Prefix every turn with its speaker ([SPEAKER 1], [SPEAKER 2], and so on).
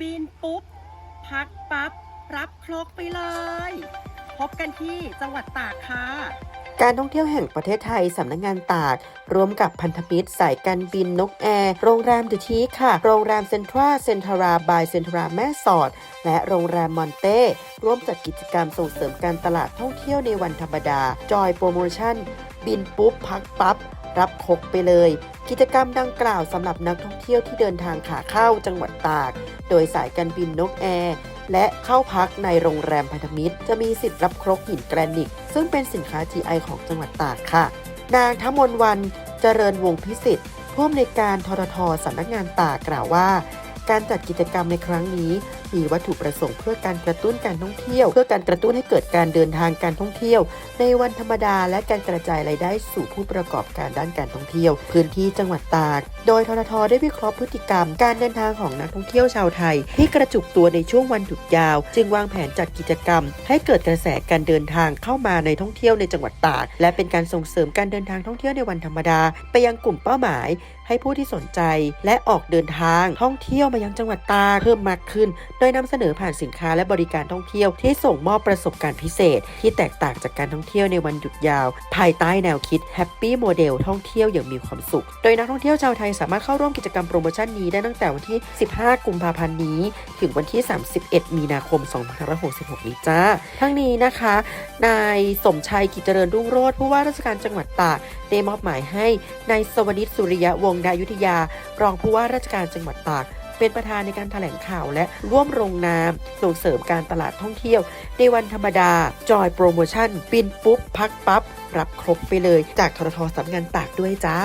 [SPEAKER 1] บินปุ๊บ พักปั๊บรับครกไปเลย พบกันที่จังหวัดตากค่ะ
[SPEAKER 2] การท่องเที่ยวแห่งประเทศไทย สำนักงานตาก ร่วมกับพันธมิตร สายการบินนกแอร์ โรงแรมเดอะทีค่ะ โรงแรมเซ็นทรัลเซ็นทราบายเซ็นทราแม่สอด และโรงแรมมอนเต้ ร่วมจัดกิจกรรมส่งเสริมการตลาดท่องเที่ยวในวันธรรมดา จอยโปรโมชั่น บินปุ๊บ พักปั๊บ รับครกไปเลย กิจกรรมดังกล่าวสำหรับนักท่องเที่ยวที่เดินทางขาเข้าจังหวัดตาก โดยสายการบินนกแอร์และเข้าพักในโรงแรมพันธมิตร จะมีสิทธิ์รับครกหินแกรนิตซึ่งเป็นสินค้า GI ของจังหวัดตากค่ะ นางทมนวันเจริญวงศ์พิสิทธิ์ผู้อำนวยการทรทสำนักงานตากกล่าวว่า การจัดกิจกรรมในครั้งนี้ มีวัตถุประสงค์เพื่อการกระตุ้นการท่องเที่ยว เพื่อการกระตุ้นให้เกิดการเดินทางการท่องเที่ยว ในวันธรรมดาและการกระจายรายได้สู่ผู้ประกอบการด้านการท่องเที่ยว พื้นที่จังหวัดตาก โดยทททได้วิเคราะห์พฤติกรรม การเดินทางของนักท่องเที่ยวชาวไทย ที่กระจุกตัวในช่วงวันหยุดยาว จึงวางแผนจัดกิจกรรม ให้เกิดกระแสการเดินทางเข้ามาในท่องเที่ยวในจังหวัดตาก และเป็นการส่งเสริมการเดินทางท่องเที่ยวในวันธรรมดา ไปยังกลุ่มเป้าหมาย ให้ผู้ที่สนใจและออกเดินทางท่องเที่ยวมายังจังหวัดตากเพิ่มมากขึ้น โดยนำเสนอผ่านสินค้าและบริการท่องเที่ยวที่ส่งมอบประสบการณ์พิเศษ ที่แตกต่างจากการท่องเที่ยวในวันหยุดยาว ภายใต้แนวคิด Happy Model ท่องเที่ยวอย่างมีความสุข โดยนักท่องเที่ยวชาวไทยสามารถเข้าร่วมกิจกรรมโปรโมชั่นนี้ได้ตั้งแต่วันที่ 15 กุมภาพันธ์นี้ ถึงวันที่ 31 มีนาคม 2566 นี้จ้า ทั้งนี้นะคะ นายสมชัยกิจเจริญรุ่งโรจน์ผู้ว่าราชการจังหวัดตากได้มอบหมายให้นายสวนิตสุริยะวงศ์ดายุทธยา รองผู้ว่าราชการจังหวัดตาก เป็นประธานในการแถลงข่าวและร่วมลงนามส่งเสริมการตลาดท่องเที่ยว ในวันธรรมดา จอยโปรโมชั่น ปินปุ๊บ พักปั๊บรับครบไปเลย จากทททสำนักงานตากด้วยจ้า